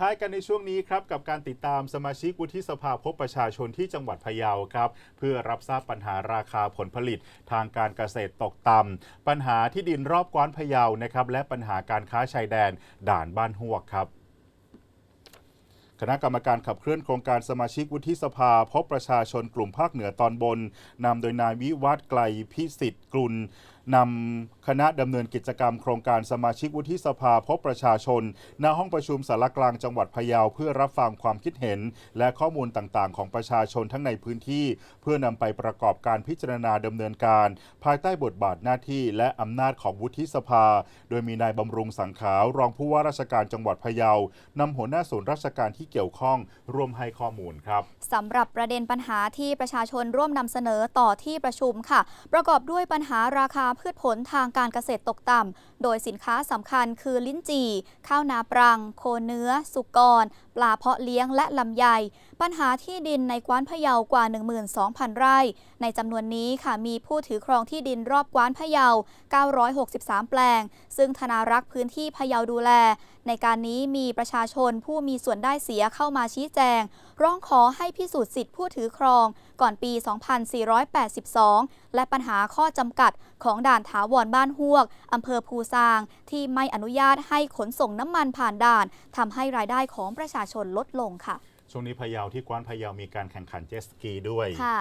ท้ายกันในช่วงนี้ครับกับการติดตามสมาชิกวุฒิสภาพบประชาชนที่จังหวัดพะเยาครับ เพื่อรับทราบปัญหาราคาผลผลิตทางการเกษตรตกต่ำปัญหาที่ดินรอบกว้านพะเยานะครับและปัญหาการค้าชายแดนด่านบ้านหวกครับ คณะกรรมการขับเคลื่อนโครงการสมาชิกวุฒิสภา พบประชาชนกลุ่มภาคเหนือตอนบนนำโดยนายวิวัฒน์ไกลพิสิทธิ์กลุลนำคณะดำเนินกิจกรรมโครงการสมาชิกวุฒิสภาพบประชาชนณห้องประชุมสารกลางจังหวัดพะเยาเพื่อรับฟังความคิดเห็น และข้อมูลต่างๆ ของประชาชนทั้งในพื้นที่ เพื่อนำไปประกอบการพิจารณาดำเนินการ ภายใต้บทบาทหน้าที่และอำนาจของวุฒิสภา โดยมีนายบำรุงสังขาวรองผู้ว่าราชการจังหวัดพะเยานำหัวหน้าส่วนราชการที่เกี่ยวข้องร่วมให้ข้อมูลครับสำหรับประเด็นปัญหาที่ประชาชนร่วมนำเสนอต่อที่ประชุมค่ะ ประกอบด้วยปัญหาราคาพืชผลทางการเกษตรตกต่ำโดยสินค้าสำคัญคือลิ้นจี่ ข้าวนาปรัง โคเนื้อ สุกร ปลาเพาะเลี้ยงและลำไย ปัญหาที่ดินในกว้านพะเยากว่า 12,000 ไร่ ในจำนวนนี้ค่ะมีผู้ถือครองที่ดินรอบกว้านพะเยา 963 แปลง ซึ่งธนารักษ์พื้นที่พะเยาดูแล ในการนี้มีประชาชนผู้มีส่วนได้เสียเข้ามาชี้แจง ร้องขอให้พิสูจน์สิทธิผู้ถือครองก่อนปี 2482 และปัญหาข้อจำกัดของด่านถาวรบ้านฮวกอำเภอภูซาง ที่ไม่อนุญาตให้ขนส่งน้ำมันผ่านด่านทำให้รายได้ของประชาชนลดลงค่ะ ช่วงนี้พะเยาที่กว้านพะเยามีการแข่งขันเจตสกีด้วยค่ะ